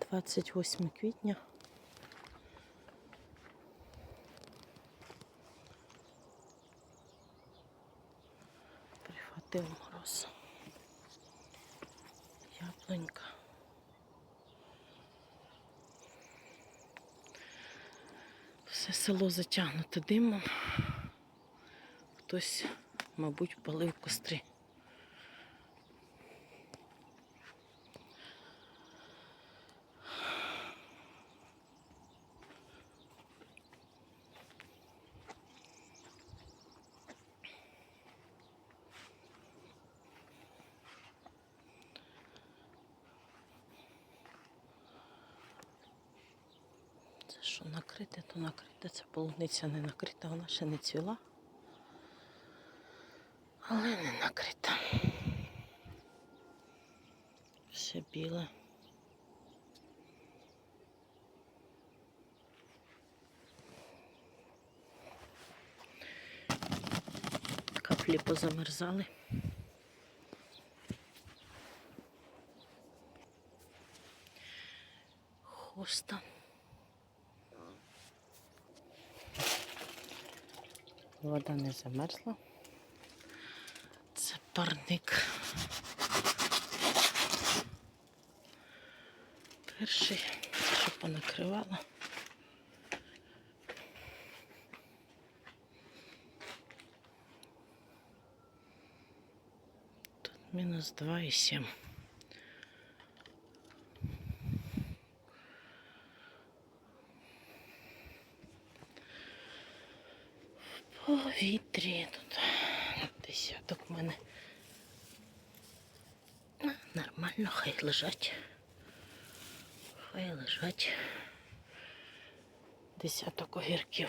28 квітня. Прихватив мороз. Яблунька. Все село затягнуте димом. Хтось, мабуть, палив костри. Що накрите, то накрите. Це полуниця не накрита, вона ще не цвіла. Але не накрита. Все біле. Каплі позамерзали. Хоста. Вода не замерзла. Це парник. Перший, що понакривала. Тут мінус 2,7. Повітрі тут десяток в мене. Нормально, хай лежать. Хай лежать. Десяток огірків.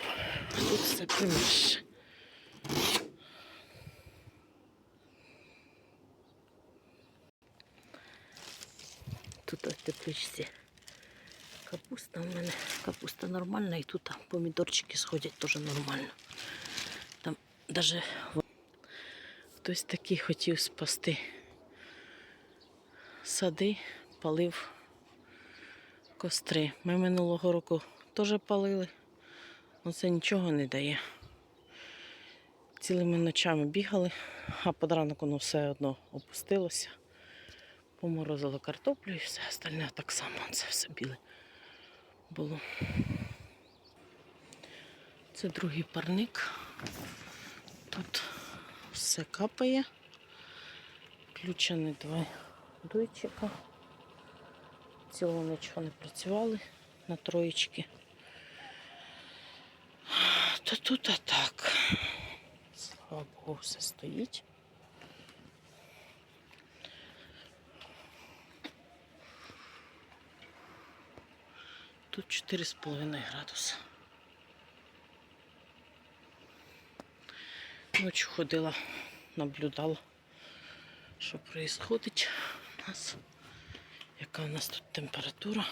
Тут все приміше. Тут в тепличці капуста у мене. Капуста нормальна і тут помідорчики сходять теж нормально. Навіть хтось такий хотів спасти сади, палив костри. Ми минулого року теж палили, але це нічого не дає. Цілими ночами бігали, а під ранок воно все одно опустилося. Поморозило картоплю і все остальне так само. Це все біле було. Це другий парник. Тут все капає. Включені два дуйчика. Цілого нічого не працювали на троєчки. Та тут а так. Слава Богу, все стоїть. Тут 4,5 градуса. Ночі ходила, наблюдала, що відбувається у нас, яка у нас тут температура.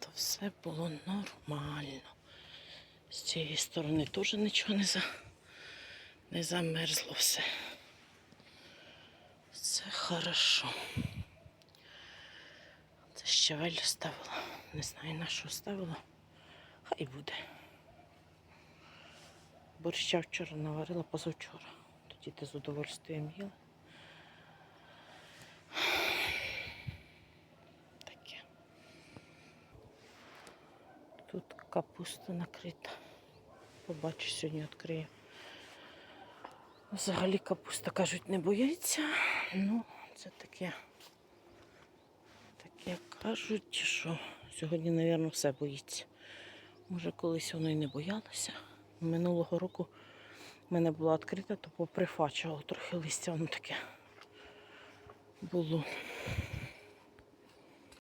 То все було нормально. З цієї сторони теж нічого не, за... не замерзло все. Все хорошо. Це щавель ставила. Не знаю на що ставила. Хай буде. Борща вчора наварила позавчора. Тоді ти з удовольствием їла. Таке. Тут капуста накрита. Побачу, сьогодні відкрию. Взагалі капуста, кажуть, не боїться. Ну, це таке. Таке кажуть, що сьогодні, мабуть, все боїться. Може, колись воно і не боялося. Минулого року в мене була відкрита, то поприфачувало трохи листя, воно таке було.